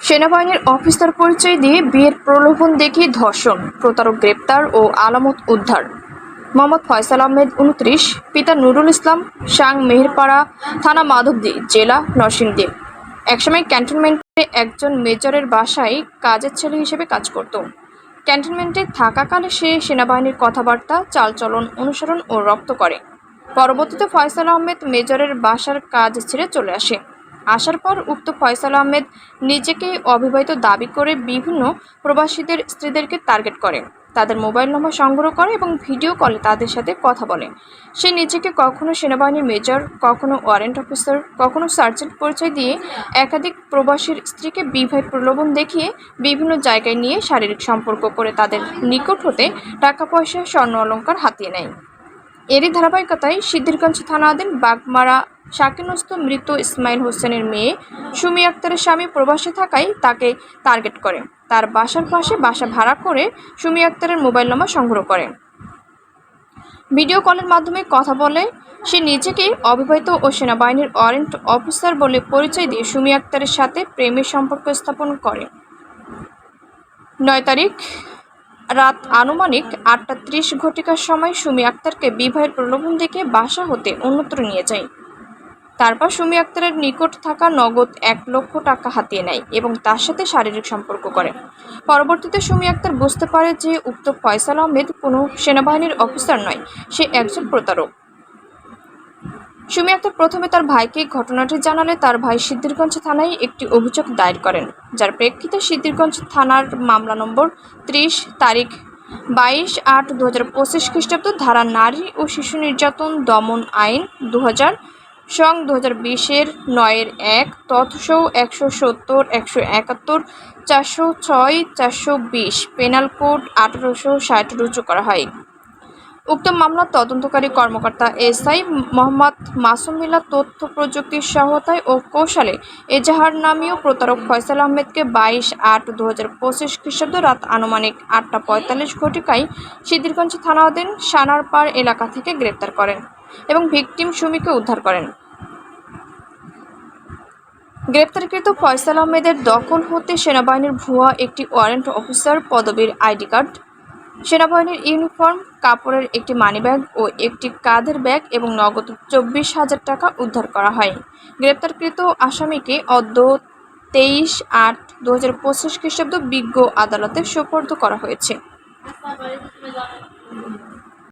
সেনাবাহিনীর অফিসার পরিচয় দিয়ে বিয়ের প্রলোভন দেখিয়ে ধর্ষণ, প্রতারক গ্রেপ্তার ও আলামত উদ্ধার। মোহাম্মদ ফয়সাল আহমেদ, উনত্রিশ, পিতা নুরুল ইসলাম সাং মেহেরপাড়া, থানা মাধবদী, জেলা নরসিংদী। একসময় ক্যান্টনমেন্টে একজন মেজরের বাসায় কাজের ছেলে হিসেবে কাজ করত। ক্যান্টনমেন্টে থাকাকালে সে সেনাবাহিনীর কথাবার্তা, চালচলন, অনুসরণ ও রপ্ত করে। পরবর্তীতে ফয়সাল আহমেদ মেজরের বাসার কাজ ছেড়ে চলে আসে। আসার পর উক্ত ফয়সাল আহমেদ নিজেকে অবিবাহিত দাবি করে বিভিন্ন প্রবাসীদের স্ত্রীদেরকে টার্গেট করে। তাদের মোবাইল নম্বর সংগ্রহ করে এবং ভিডিও কলে তাদের সাথে কথা বলে। সে নিজেকে কখনো সেনাবাহিনীর মেজর, কখনো ওয়ারেন্ট অফিসার, কখনো সার্জেন্ট পরিচয় দিয়ে একাধিক প্রবাসীর স্ত্রীকে বিবাহের প্রলোভন দেখিয়ে বিভিন্ন জায়গায় নিয়ে শারীরিক সম্পর্ক করে তাদের নিকট হতে টাকা পয়সা, স্বর্ণ অলঙ্কার হাতিয়ে নেয়। এরই ধারাবাহিকতায় সিদ্ধিরগঞ্জ থানাধীন বাগমারা শাকিনস্ত মৃত ইসমাইল হোসেনের মেয়ে সুমি আক্তারের স্বামী প্রবাসে থাকায় তাকে টার্গেট করে। তার বাসার পাশে বাসা ভাড়া করে সুমি আক্তারের মোবাইল নম্বর সংগ্রহ করে। ভিডিও কলের মাধ্যমে কথা বলে, সে নিজেকে অবিবাহিত ও সেনাবাহিনীর ওয়ারেন্ট অফিসার বলে পরিচয় দিয়ে সুমি আক্তারের সাথে প্রেমের সম্পর্ক স্থাপন করে। নয় তারিখ রাত আনুমানিক আটটা ত্রিশ ঘটিকার সময় সুমি আক্তারকে বিবাহের প্রলোভন দেখে বাসা হতে অন্যত্র নিয়ে যায়। তারপর সুমি আক্তারের নিকট থাকা নগদ এক লক্ষ টাকা হাতিয়ে নেয় এবং তার সাথে শারীরিক সম্পর্ক করে। পরবর্তীতে সুমি আক্তার বুঝতে পারে যে, উক্ত ফয়সাল আহমেদ কোনো সেনাবাহিনীর অফিসার নয়, সে একজন প্রতারক। সুমি আক্তার প্রথমে তার ভাইকে ঘটনাটি জানালে তার ভাই সিদ্ধিরগঞ্জ থানায় একটি অভিযোগ দায়ের করেন, যার প্রেক্ষিতে সিদ্ধিরগঞ্জ থানার মামলা নম্বর ত্রিশ, তারিখ বাইশ আট দু হাজার পঁচিশ খ্রিস্টাব্দ, ধারা নারী ও শিশু নির্যাতন দমন আইন দু হাজার সং দু হাজার বিশের নয়ের এক তৎসৌ একশো সত্তর, একশো একাত্তর, চারশো ছয়, চারশো বিশ, পেনাল কোড আঠারোশো ষাট রুজু করা হয়। উক্ত মামলার তদন্তকারী কর্মকর্তা এসআই মোহাম্মদ মাসুম মিল্লা তথ্য প্রযুক্তির সহায়তায় ও কৌশলে এজাহার নামীয় প্রতারক ফয়সাল আহমেদকে বাইশ আট দু হাজার পঁচিশ খ্রিস্টাব্দ রাত আনুমানিক আটটা পঁয়তাল্লিশ ঘটিকায় সিদ্ধিরগঞ্জ থানাধীন সানারপাড় এলাকা থেকে গ্রেপ্তার করেন এবং ভিকটিম সুমিকে উদ্ধার করেন। গ্রেপ্তারকৃত ফয়সাল আহমেদের দখল হতে সেনাবাহিনীর ভুয়া একটি ওয়ারেন্ট অফিসার পদবীর আইডি কার্ড সেনাবাহিনীর ইউনিফর্ম, কাপড়ের একটি মানিব্যাগ ও একটি কাঁধের ব্যাগ এবং নগদ চব্বিশ হাজার টাকা উদ্ধার করা হয়। গ্রেপ্তারকৃত আসামিকে অদ্য তেইশ আট দু হাজার পঁচিশ খ্রিস্টাব্দ বিজ্ঞ আদালতে সোপর্দ করা হয়েছে।